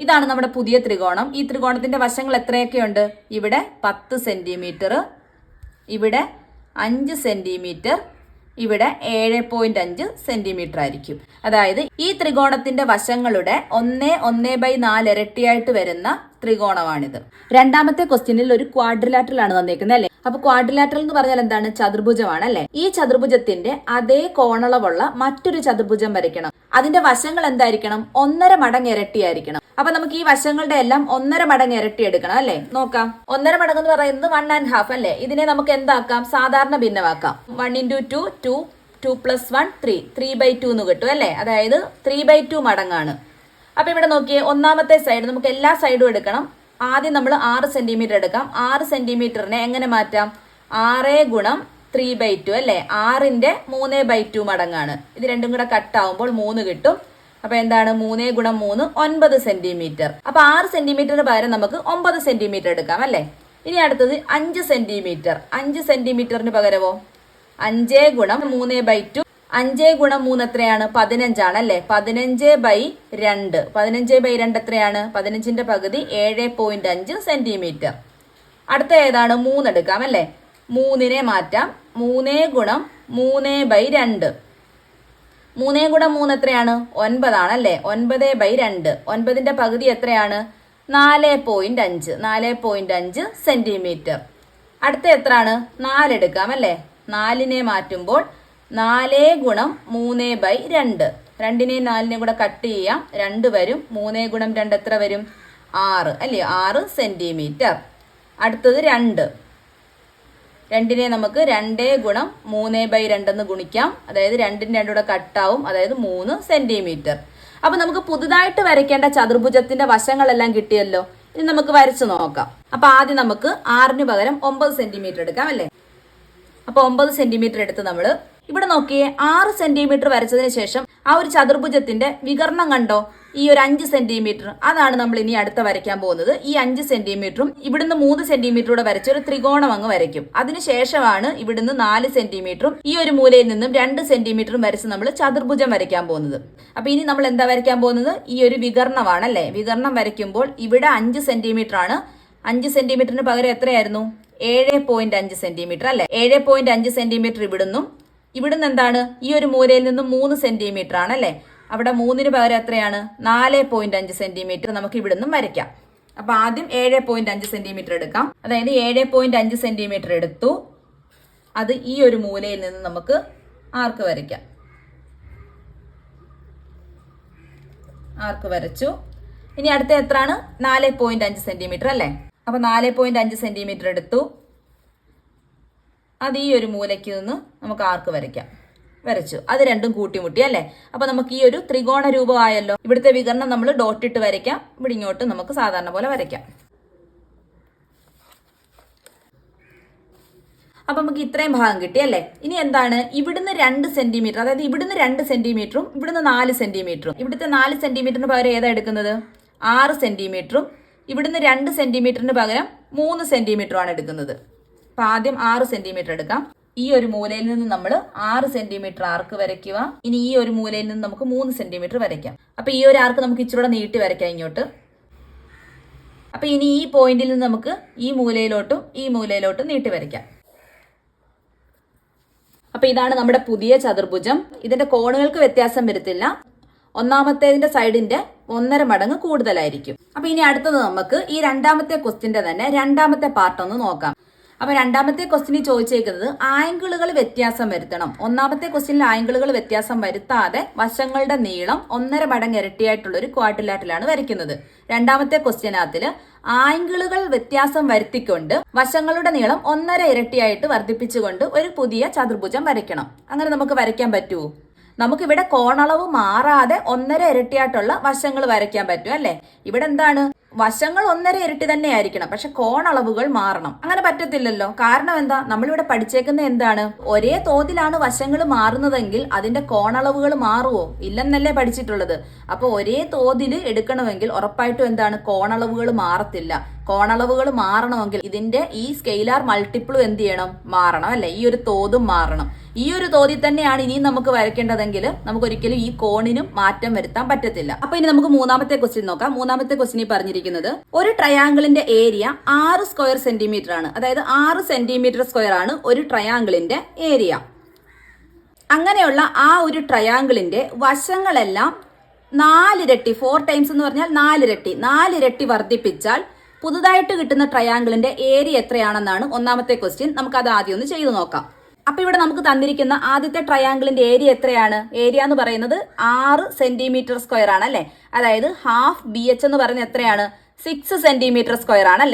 ഇതാണ് നമ്മുടെ പുതിയ ത്രികോണം. ഈ ത്രികോണത്തിന്റെ വശങ്ങൾ എത്രയൊക്കെയുണ്ട്? ഇവിടെ പത്ത് സെന്റിമീറ്റർ ഇവിടെ അഞ്ച് സെന്റിമീറ്റർ ഇവിടെ ഏഴ് പോയിന്റ് അഞ്ച് സെന്റിമീറ്റർ ആയിരിക്കും. അതായത് ഈ ത്രികോണത്തിന്റെ വശങ്ങളുടെ ഒന്ന് ഒന്ന് ബൈ നാല് ഇരട്ടിയായിട്ട് വരുന്ന ത്രികോണമാണിത്. രണ്ടാമത്തെ ക്വസ്റ്റ്യനിൽ ഒരു ക്വാഡ്രിലാറ്ററൽ ആണ് തന്നേക്കുന്നത് അല്ലെ? അപ്പൊ ക്വാഡ്രിലാറ്ററൽ എന്ന് പറഞ്ഞാൽ എന്താണ്? ചതുർഭുജമാണ് അല്ലെ? ഈ ചതുർഭുജത്തിന്റെ അതേ കോണളവുള്ള മറ്റൊരു ചതുർഭുജം വരയ്ക്കണം. അതിന്റെ വശങ്ങൾ എന്തായിരിക്കണം? ഒന്നര മടങ്ങ് ഇരട്ടിയായിരിക്കണം. അപ്പൊ നമുക്ക് ഈ വശങ്ങളുടെ എല്ലാം ഒന്നര മടങ്ങ് ഇരട്ടി എടുക്കണം അല്ലേ? നോക്കാം. ഒന്നര മടങ്ങ് എന്ന് പറയുന്നത് വൺ ആൻഡ് ഹാഫ് അല്ലേ? ഇതിനെ നമുക്ക് എന്താക്കാം? സാധാരണ ഭിന്നമാക്കാം. One into two two two plus one three three by two എന്ന് കിട്ടും അല്ലേ? അതായത് ത്രീ ബൈ ടു മടങ്ങാണ്. അപ്പൊ ഇവിടെ നോക്കിയേ ഒന്നാമത്തെ സൈഡ് നമുക്ക് എല്ലാ സൈഡും എടുക്കണം. ആദ്യം നമ്മൾ ആറ് സെന്റിമീറ്റർ എടുക്കാം. ആറ് സെന്റിമീറ്ററിനെ എങ്ങനെ മാറ്റാം? ആറ് ഗുണം ത്രീ ബൈ ടു അല്ലേ? ആറിന്റെ മൂന്ന് ബൈ ടു മടങ്ങാണ്. ഇത് രണ്ടും കൂടെ കട്ടാവുമ്പോൾ മൂന്ന് കിട്ടും. അപ്പൊ എന്താണ്? മൂന്നേ ഗുണം മൂന്ന് ഒൻപത് സെന്റിമീറ്റർ. അപ്പൊ ആറ് സെന്റിമീറ്ററിന് പകരം നമുക്ക് ഒമ്പത് സെന്റിമീറ്റർ എടുക്കാം അല്ലേ? ഇനി അടുത്തത് അഞ്ച് സെന്റിമീറ്റർ. അഞ്ച് സെന്റിമീറ്ററിന് പകരമോ? അഞ്ചേ ഗുണം മൂന്ന് ബൈ ടു. അഞ്ചേ ഗുണം മൂന്ന് എത്രയാണ്? പതിനഞ്ചാണ് അല്ലേ? പതിനഞ്ച് ബൈ രണ്ട്. പതിനഞ്ച് ബൈ രണ്ട് എത്രയാണ്? പതിനഞ്ചിന്റെ പകുതി ഏഴ് പോയിന്റ് അഞ്ച് സെന്റിമീറ്റർ. അടുത്ത ഏതാണ്? മൂന്ന് എടുക്കാം അല്ലേ? മൂന്നിനെ മാറ്റാം. മൂന്നേ ഗുണം മൂന്ന് ബൈ രണ്ട്. മൂന്നേ ഗുണം മൂന്ന് എത്രയാണ്? ഒൻപതാണ് അല്ലേ ഒൻപത് ബൈ രണ്ട്. ഒൻപതിന്റെ പകുതി എത്രയാണ്? നാല് പോയിന്റ് അഞ്ച്. നാല് പോയിന്റ് അഞ്ച് സെന്റിമീറ്റർ അടുത്ത എത്രയാണ്? നാലെടുക്കാം അല്ലേ? നാലിനെ മാറ്റുമ്പോൾ നാല് ഗുണം മൂന്ന് ബൈ രണ്ട്. രണ്ടിനെ നാലിനെ കൂടെ കട്ട് ചെയ്യാം. രണ്ട് വരും. മൂന്ന് ഗുണം രണ്ട് എത്ര വരും? ആറ്. അല്ലേ? ആറ് സെന്റിമീറ്റർ അടുത്തത് രണ്ട്. രണ്ടിനെ നമുക്ക് രണ്ടേ ഗുണം മൂന്ന് ബൈ രണ്ടെന്ന് ഗുണിക്കാം. അതായത് രണ്ടിന് രണ്ടും കൂടെ കട്ടാവും. അതായത് മൂന്ന് സെന്റിമീറ്റർ. അപ്പൊ നമുക്ക് പുതുതായിട്ട് വരയ്ക്കേണ്ട ചതുർഭുജത്തിന്റെ വശങ്ങളെല്ലാം കിട്ടിയല്ലോ. ഇനി നമുക്ക് വരച്ചു നോക്കാം. അപ്പൊ ആദ്യം നമുക്ക് ആറിന് പകരം ഒമ്പത് സെന്റിമീറ്റർ എടുക്കാം അല്ലേ? അപ്പൊ ഒമ്പത് സെന്റിമീറ്റർ എടുത്ത് നമ്മൾ ഇവിടെ നോക്കിയേ ആറ് സെന്റിമീറ്റർ വരച്ചതിന് ശേഷം ആ ഒരു ചതുർഭുജത്തിന്റെ വികർണം കണ്ടോ? ഈ ഒരു അഞ്ച് സെന്റിമീറ്റർ അതാണ് നമ്മൾ ഇനി അടുത്ത വരയ്ക്കാൻ പോകുന്നത്. ഈ അഞ്ച് സെന്റിമീറ്ററും ഇവിടുന്ന് മൂന്ന് സെന്റിമീറ്ററൂടെ വരച്ച് ഒരു ത്രികോണം അങ്ങ് വരയ്ക്കും. അതിനുശേഷമാണ് ഇവിടുന്ന് നാല് സെന്റിമീറ്ററും ഈ ഒരു മൂലയിൽ നിന്നും രണ്ട് സെന്റിമീറ്ററും വരച്ച് നമ്മൾ ചതുർഭുജം വരയ്ക്കാൻ പോകുന്നത്. അപ്പൊ ഇനി നമ്മൾ എന്താ വരയ്ക്കാൻ പോകുന്നത്? ഈ ഒരു വികർണമാണ് അല്ലേ? വികർണം വരയ്ക്കുമ്പോൾ ഇവിടെ അഞ്ച് സെന്റിമീറ്റർ ആണ്. അഞ്ച് സെന്റിമീറ്ററിന് പകരം എത്രയായിരുന്നു? ഏഴ് പോയിന്റ് അഞ്ച് സെന്റിമീറ്റർ അല്ലെ? ഏഴ് പോയിന്റ് അഞ്ച് സെന്റിമീറ്റർ ഇവിടുന്നും. ഇവിടുന്ന് എന്താണ്? ഈ ഒരു മൂലയിൽ നിന്നും മൂന്ന് സെന്റിമീറ്റർ ആണ് അല്ലെ? അവിടെ മൂന്നിന് പകരം എത്രയാണ്? നാല് പോയിന്റ് അഞ്ച് സെന്റിമീറ്റർ നമുക്ക് ഇവിടുന്ന് വരയ്ക്കാം. അപ്പൊ ആദ്യം ഏഴ് പോയിന്റ് അഞ്ച് സെന്റിമീറ്റർ എടുക്കാം. അതായത് ഏഴ് പോയിന്റ് അഞ്ച് സെന്റിമീറ്റർ എടുത്തു. അത് ഈ ഒരു മൂലയിൽ നിന്ന് നമുക്ക് ആർക്ക് വരയ്ക്കാം? ആർക്ക് വരച്ചു? ഇനി അടുത്ത എത്രയാണ്? നാല് പോയിന്റ് അഞ്ച് സെന്റിമീറ്റർ അല്ലേ? അപ്പൊ നാല് പോയിന്റ് അഞ്ച് സെന്റിമീറ്റർ എടുത്തു. അത് ഈ ഒരു മൂലയ്ക്ക് നിന്ന് നമുക്ക് ആർക്ക് വരയ്ക്കാം? വരച്ചു. അത് രണ്ടും കൂട്ടിമുട്ടി അല്ലേ? അപ്പൊ നമുക്ക് ഈ ഒരു ത്രികോണ രൂപമായല്ലോ. ഇവിടുത്തെ വികരണം നമ്മൾ ഡോട്ട് ഇട്ട് വരയ്ക്കാം. ഇവിടെ ഇങ്ങോട്ട് നമുക്ക് സാധാരണ പോലെ വരയ്ക്കാം. അപ്പൊ നമുക്ക് ഇത്രയും ഭാഗം കിട്ടി അല്ലേ? ഇനി എന്താണ്? ഇവിടുന്ന് രണ്ട് സെന്റിമീറ്റർ അതായത് ഇവിടുന്ന് രണ്ട് സെന്റിമീറ്ററും ഇവിടുന്ന് നാല് സെന്റിമീറ്ററും ഇവിടുത്തെ നാല് സെന്റിമീറ്ററിന് പകരം ഏതാ എടുക്കുന്നത്? ആറ് സെന്റിമീറ്ററും ഇവിടുന്ന് രണ്ട് സെന്റിമീറ്ററിന് പകരം മൂന്ന് സെന്റിമീറ്ററും ആണ് എടുക്കുന്നത്. അപ്പൊ ആദ്യം ആറ് സെന്റിമീറ്റർ എടുക്കാം. ഈ ഒരു മൂലയിൽ നിന്ന് നമ്മൾ ആറ് സെന്റിമീറ്റർ ആർക്ക് വരയ്ക്കുക. ഇനി ഈ ഒരു മൂലയിൽ നിന്ന് നമുക്ക് മൂന്ന് സെന്റിമീറ്റർ വരയ്ക്കാം. അപ്പൊ ഈ ഒരു ആർക്ക് നമുക്ക് ഇച്ചിരൂടെ നീട്ടി വരയ്ക്കാം ഇങ്ങോട്ട്. അപ്പൊ ഇനി ഈ പോയിന്റിൽ നിന്ന് നമുക്ക് ഈ മൂലയിലോട്ടും ഈ മൂലയിലോട്ടും നീട്ടി വരയ്ക്കാം. അപ്പൊ ഇതാണ് നമ്മുടെ പുതിയ ചതുർഭുജം. ഇതിന്റെ കോണുകൾക്ക് വ്യത്യാസം വരുത്തില്ല. ഒന്നാമത്തേതിന്റെ സൈഡിന്റെ ഒന്നര മടങ്ങ് കൂടുതലായിരിക്കും. അപ്പൊ ഇനി അടുത്തത് നമുക്ക് ഈ രണ്ടാമത്തെ ക്വസ്റ്റിന്റെ തന്നെ രണ്ടാമത്തെ പാർട്ട് ഒന്ന് നോക്കാം. അപ്പൊ രണ്ടാമത്തെ ക്വസ്റ്റിനിൽ ചോദിച്ചേക്കുന്നത് ആംഗിളുകൾ വ്യത്യാസം വരുത്തണം. ഒന്നാമത്തെ ക്വസ്റ്റിനിൽ ആംഗിളുകൾ വ്യത്യാസം വരുത്താതെ വശങ്ങളുടെ നീളം ഒന്നര മടങ്ങ് ഇരട്ടിയായിട്ടുള്ള ഒരു ക്വാട്ടിലാറ്റിലാണ് വരയ്ക്കുന്നത്. രണ്ടാമത്തെ ക്വസ്റ്റ്യനകത്തിൽ ആംഗിളുകൾ വ്യത്യാസം വരുത്തിക്കൊണ്ട് വശങ്ങളുടെ നീളം ഒന്നര ഇരട്ടിയായിട്ട് വർദ്ധിപ്പിച്ചുകൊണ്ട് ഒരു പുതിയ ചതുർഭുജം വരയ്ക്കണം. അങ്ങനെ നമുക്ക് വരയ്ക്കാൻ പറ്റുമോ നമുക്കിവിടെ കോണളവ് മാറാതെ ഒന്നര ഇരട്ടിയായിട്ടുള്ള വശങ്ങൾ വരയ്ക്കാൻ പറ്റും അല്ലേ? ഇവിടെ എന്താണ്? വശങ്ങൾ ഒന്നര ഇരട്ടി തന്നെ ആയിരിക്കണം. പക്ഷെ കോണളവുകൾ മാറണം. അങ്ങനെ പറ്റത്തില്ലല്ലോ. കാരണം എന്താ? നമ്മളിവിടെ പഠിച്ചേക്കുന്ന എന്താണ്? ഒരേ തോതിലാണ് വശങ്ങൾ മാറുന്നതെങ്കിൽ അതിന്റെ കോണളവുകൾ മാറുമോ ഇല്ലെന്നല്ലേ പഠിച്ചിട്ടുള്ളത്. അപ്പൊ ഒരേ തോതിൽ എടുക്കണമെങ്കിൽ ഉറപ്പായിട്ടും എന്താണ്? കോണളവുകൾ മാറത്തില്ല. കോണളവുകൾ മാറണമെങ്കിൽ ഇതിന്റെ ഈ സ്കെയിലാർ മൾട്ടിപ്പിളും എന്ത് ചെയ്യണം? മാറണം അല്ലെ? ഈ ഒരു തോതും മാറണം. ഈ ഒരു തോതിൽ തന്നെയാണ് ഇനിയും നമുക്ക് വരയ്ക്കേണ്ടതെങ്കിൽ നമുക്ക് ഒരിക്കലും ഈ കോണിനും മാറ്റം വരുത്താൻ പറ്റത്തില്ല. അപ്പൊ ഇനി നമുക്ക് മൂന്നാമത്തെ ക്വസ്റ്റ്യൻ നോക്കാം. മൂന്നാമത്തെ ക്വസ്റ്റ്യൻ പറഞ്ഞിരിക്കുന്നത് ഒരു ട്രയാങ്കിളിന്റെ ഏരിയ ആറ് സ്ക്വയർ സെന്റിമീറ്റർ ആണ്. അതായത് ആറ് സെന്റിമീറ്റർ സ്ക്വയർ ആണ് ഒരു ട്രയാങ്കിളിന്റെ ഏരിയ അങ്ങനെയുള്ള ആ ഒരു ട്രയാങ്കിളിന്റെ വശങ്ങളെല്ലാം നാലിരട്ടി ഫോർ ടൈംസ് എന്ന് പറഞ്ഞാൽ നാലിരട്ടി നാലിരട്ടി വർദ്ധിപ്പിച്ചാൽ പുതുതായിട്ട് കിട്ടുന്ന ട്രയാങ്കിളിന്റെ ഏരിയ എത്രയാണെന്നാണ് ഒന്നാമത്തെ ക്വസ്റ്റ്യൻ നമുക്ക് അത് ആദ്യം ഒന്ന് ചെയ്തു നോക്കാം. അപ്പൊ ഇവിടെ നമുക്ക് തന്നിരിക്കുന്ന ആദ്യത്തെ ട്രയാങ്കിളിന്റെ ഏരിയ എത്രയാണ്? ഏരിയ എന്ന് പറയുന്നത് ആറ് സെന്റിമീറ്റർ സ്ക്വയർ ആണ് അല്ലെ? അതായത് ഹാഫ് ബി എച്ച് എന്ന് പറയുന്നത് എത്രയാണ്? സിക്സ് സെന്റിമീറ്റർ സ്ക്വയർ ആണ്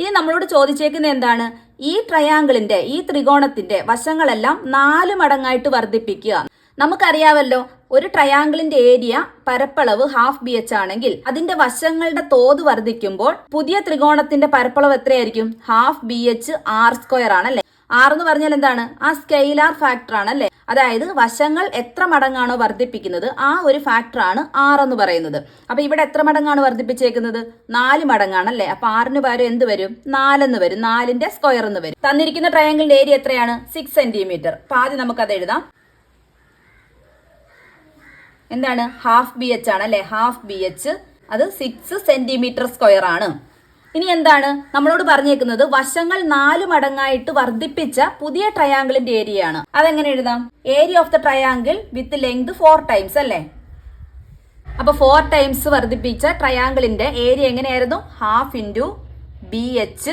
ഇനി നമ്മളോട് ചോദിച്ചേക്കുന്നത് എന്താണ്? ഈ ട്രയാങ്കിളിന്റെ ഈ ത്രികോണത്തിന്റെ വശങ്ങളെല്ലാം നാല് മടങ്ങായിട്ട് വർദ്ധിപ്പിക്കുക. നമുക്കറിയാവല്ലോ ഒരു ട്രയാങ്കിളിന്റെ ഏരിയ പരപ്പളവ് ഹാഫ് ബി എച്ച് ആണെങ്കിൽ അതിന്റെ വശങ്ങളുടെ തോത് വർദ്ധിക്കുമ്പോൾ പുതിയ ത്രികോണത്തിന്റെ പരപ്പളവ് എത്രയായിരിക്കും? Half B H R square ആണല്ലേ ആർ എന്ന് പറഞ്ഞാൽ എന്താണ്? ആ സ്കെയിലാർ ഫാക്ടർ ആണല്ലേ അതായത് വശങ്ങൾ എത്ര മടങ്ങാണോ വർദ്ധിപ്പിക്കുന്നത് ആ ഒരു ഫാക്ടറാണ് ആർ എന്ന് പറയുന്നത്. അപ്പൊ ഇവിടെ എത്ര മടങ്ങാണ് വർദ്ധിപ്പിച്ചേക്കുന്നത്? നാല് മടങ്ങാണല്ലേ അപ്പൊ ആറിന് പകരം എന്ത് വരും? നാലെന്ന് വരും. നാലിന്റെ സ്ക്വയർ എന്ന് വരും. തന്നിരിക്കുന്ന ട്രയാങ്കിളിന്റെ ഏരിയ എത്രയാണ്? സിക്സ് സെന്റിമീറ്റർ അപ്പൊ ആദ്യം നമുക്കത് എഴുതാം. എന്താണ്? ഹാഫ് ബി എച്ച് ആണ് അല്ലെ? ഹാഫ് ബി എച്ച് അത് സിക്സ് സെന്റിമീറ്റർ സ്ക്വയർ ആണ്. ഇനി എന്താണ്? നമ്മളോട് പറഞ്ഞേക്കുന്നത് വശങ്ങൾ നാല് മടങ്ങായിട്ട് വർദ്ധിപ്പിച്ച പുതിയ ട്രയാങ്കിളിന്റെ ഏരിയ ആണ്. അതെങ്ങനെ എഴുതാം? Area of the triangle with length four times അല്ലേ? അപ്പൊ ഫോർ ടൈംസ് വർദ്ധിപ്പിച്ച ട്രയാങ്കിളിന്റെ ഏരിയ എങ്ങനെയായിരുന്നു? Half into B H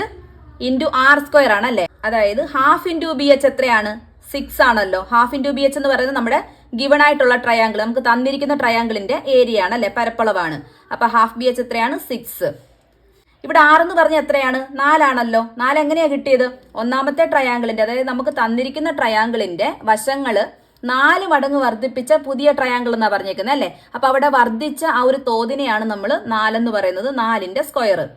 into R square ആണ് അല്ലേ? അതായത് ഹാഫ് ഇന്റു ബി എച്ച് എത്രയാണ്? സിക്സ് ആണല്ലോ. ഹാഫ് ഇന്റു ബി എച്ച് എന്ന് പറയുന്നത് നമ്മുടെ ഗിവൺ ആയിട്ടുള്ള ട്രയാങ്കിൾ നമുക്ക് തന്നിരിക്കുന്ന ട്രയാങ്കിളിന്റെ ഏരിയ ആണ് അല്ലെ? പരപ്പളവാണ്. അപ്പൊ ഹാഫ് ബി എച്ച് എത്രയാണ്? സിക്സ് ഇവിടെ ആറ് എന്ന് പറഞ്ഞ എത്രയാണ്? നാലാണല്ലോ. നാല് എങ്ങനെയാണ് കിട്ടിയത്? ഒന്നാമത്തെ ട്രയാങ്കിളിന്റെ അതായത് നമുക്ക് തന്നിരിക്കുന്ന ട്രയാങ്കിളിന്റെ വശങ്ങൾ നാല് മടങ്ങ് വർദ്ധിപ്പിച്ച പുതിയ ട്രയാങ്കിൾ എന്നാ പറഞ്ഞേക്കുന്നത് അല്ലേ? അപ്പൊ അവിടെ വർദ്ധിച്ച ആ ഒരു തോതിനെയാണ് നമ്മൾ നാലെന്ന് പറയുന്നത്. നാലിന്റെ സ്ക്വയർ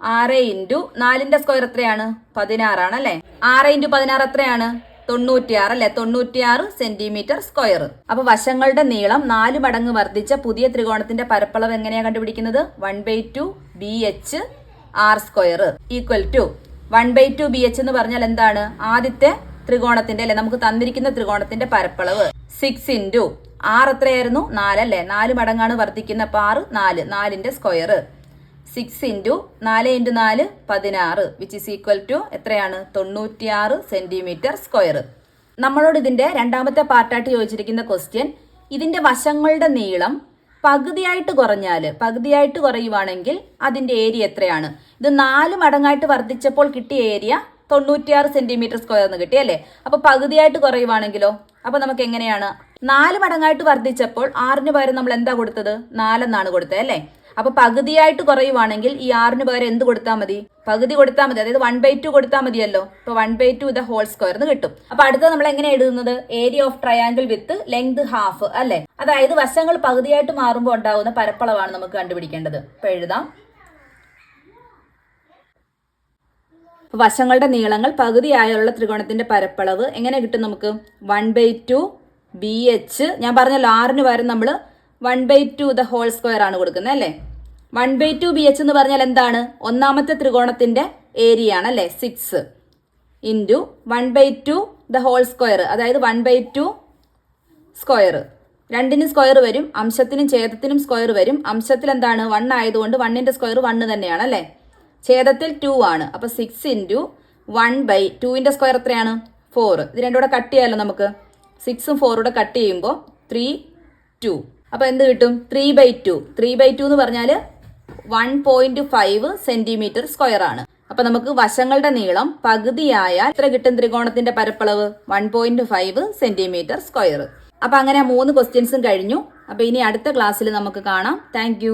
ആറ് ഇന്റു നാലിന്റെ സ്ക്വയർ എത്രയാണ്? പതിനാറാണ് അല്ലെ? ആറ് ഇന്റു പതിനാറ് എത്രയാണ്? തൊണ്ണൂറ്റിയാറ് അല്ലെ? തൊണ്ണൂറ്റിയാറ് സെന്റിമീറ്റർ സ്ക്വയർ അപ്പൊ വശങ്ങളുടെ നീളം നാല് മടങ്ങ് വർദ്ധിച്ച പുതിയ ത്രികോണത്തിന്റെ പരപ്പളവ് എങ്ങനെയാണ് കണ്ടുപിടിക്കുന്നത്? One by two B H R square equal to one by two B H എന്ന് പറഞ്ഞാൽ എന്താണ്? ആദ്യത്തെ ത്രികോണത്തിന്റെ അല്ലെ? നമുക്ക് തന്നിരിക്കുന്ന ത്രികോണത്തിന്റെ പരപ്പളവ്. സിക്സ് ഇന്റു ആറ് എത്രയായിരുന്നു? നാലല്ലേ നാല് മടങ്ങാണ് വർദ്ധിക്കുന്ന അപ്പൊ ആറ് നാല് നാലിന്റെ സ്ക്വയർ സിക്സ് ഇന്റു നാല് ഇന്റു നാല് പതിനാറ് വിച്ച് ഇസ് ഈക്വൽ ടു എത്രയാണ്? തൊണ്ണൂറ്റിയാറ് സെന്റിമീറ്റർ സ്ക്വയർ നമ്മളോട് ഇതിന്റെ രണ്ടാമത്തെ പാർട്ടായിട്ട് ചോദിച്ചിരിക്കുന്ന ക്വസ്റ്റ്യൻ ഇതിന്റെ വശങ്ങളുടെ നീളം പകുതിയായിട്ട് കുറഞ്ഞാൽ പകുതിയായിട്ട് കുറയുവാണെങ്കിൽ അതിന്റെ ഏരിയ എത്രയാണ്? ഇത് നാല് മടങ്ങായിട്ട് വർദ്ധിച്ചപ്പോൾ കിട്ടിയ ഏരിയ തൊണ്ണൂറ്റിയാറ് സെന്റിമീറ്റർ സ്ക്വയർ എന്ന് കിട്ടി അല്ലേ? അപ്പൊ പകുതിയായിട്ട് കുറയുവാണെങ്കിലോ? അപ്പൊ നമുക്ക് എങ്ങനെയാണ്? നാല് മടങ്ങായിട്ട് വർദ്ധിച്ചപ്പോൾ ആറിന് പകരം നമ്മൾ എന്താ കൊടുത്തത്? നാലെന്നാണ് കൊടുത്തത് അല്ലേ? അപ്പൊ പകുതിയായിട്ട് കുറയുവാണെങ്കിൽ ഈ ആറിന് പകരം എന്ത് കൊടുത്താൽ മതി? പകുതി കൊടുത്താൽ മതി. അതായത് വൺ ബൈ ടു കൊടുത്താൽ മതിയല്ലോ. ഇപ്പൊ one by two the whole square എന്ന് കിട്ടും. അപ്പൊ അടുത്ത നമ്മൾ എങ്ങനെ എഴുതുന്നത്? Area of triangle with length half അല്ലെ? അതായത് വശങ്ങൾ പകുതിയായിട്ട് മാറുമ്പോൾ ഉണ്ടാകുന്ന പരപ്പളവാണ് നമുക്ക് കണ്ടുപിടിക്കേണ്ടത്. അപ്പൊ എഴുതാം. വശങ്ങളുടെ നീളങ്ങൾ പകുതിയായുള്ള ത്രികോണത്തിന്റെ പരപ്പളവ് എങ്ങനെ കിട്ടും നമുക്ക്? One by two B H ഞാൻ പറഞ്ഞല്ലോ ആറിന് പകരം നമ്മൾ one by two the whole square ആണ് കൊടുക്കുന്നത് അല്ലേ? One by two B H എന്ന് പറഞ്ഞാൽ എന്താണ്? ഒന്നാമത്തെ ത്രികോണത്തിന്റെ ഏരിയ ആണ് അല്ലേ? Six into one by two the whole square അതായത് വൺ ബൈ ടു സ്ക്വയർ രണ്ടിനും സ്ക്വയർ വരും അംശത്തിനും ഛേദത്തിനും സ്ക്വയർ വരും. അംശത്തിൽ എന്താണ്? വൺ ആയതുകൊണ്ട് വണ്ണിന്റെ സ്ക്വയർ വണ്ണ് തന്നെയാണ് അല്ലേ? ഛേദത്തിൽ ടു ആണ്. അപ്പോൾ സിക്സ് ഇന്റു വൺ ബൈ ടുവിന്റെ സ്ക്വയർ എത്രയാണ്? ഫോർ ഇത് രണ്ടും കൂടെ കട്ട് ചെയ്യാമല്ലോ നമുക്ക്? സിക്സും ഫോറും കൂടെ കട്ട് ചെയ്യുമ്പോൾ ത്രീ ടു അപ്പൊ എന്ത് കിട്ടും? Three by two three by two എന്ന് പറഞ്ഞാൽ one point five centimetre square ആണ്. അപ്പൊ നമുക്ക് വശങ്ങളുടെ നീളം പകുതിയായാൽ എത്ര കിട്ടും ത്രികോണത്തിന്റെ പരപ്പളവ്? One point five centimetre square അപ്പൊ അങ്ങനെ മൂന്ന് ക്വസ്റ്റ്യൻസും കഴിഞ്ഞു. അപ്പൊ ഇനി അടുത്ത ക്ലാസ്സിൽ നമുക്ക് കാണാം. താങ്ക്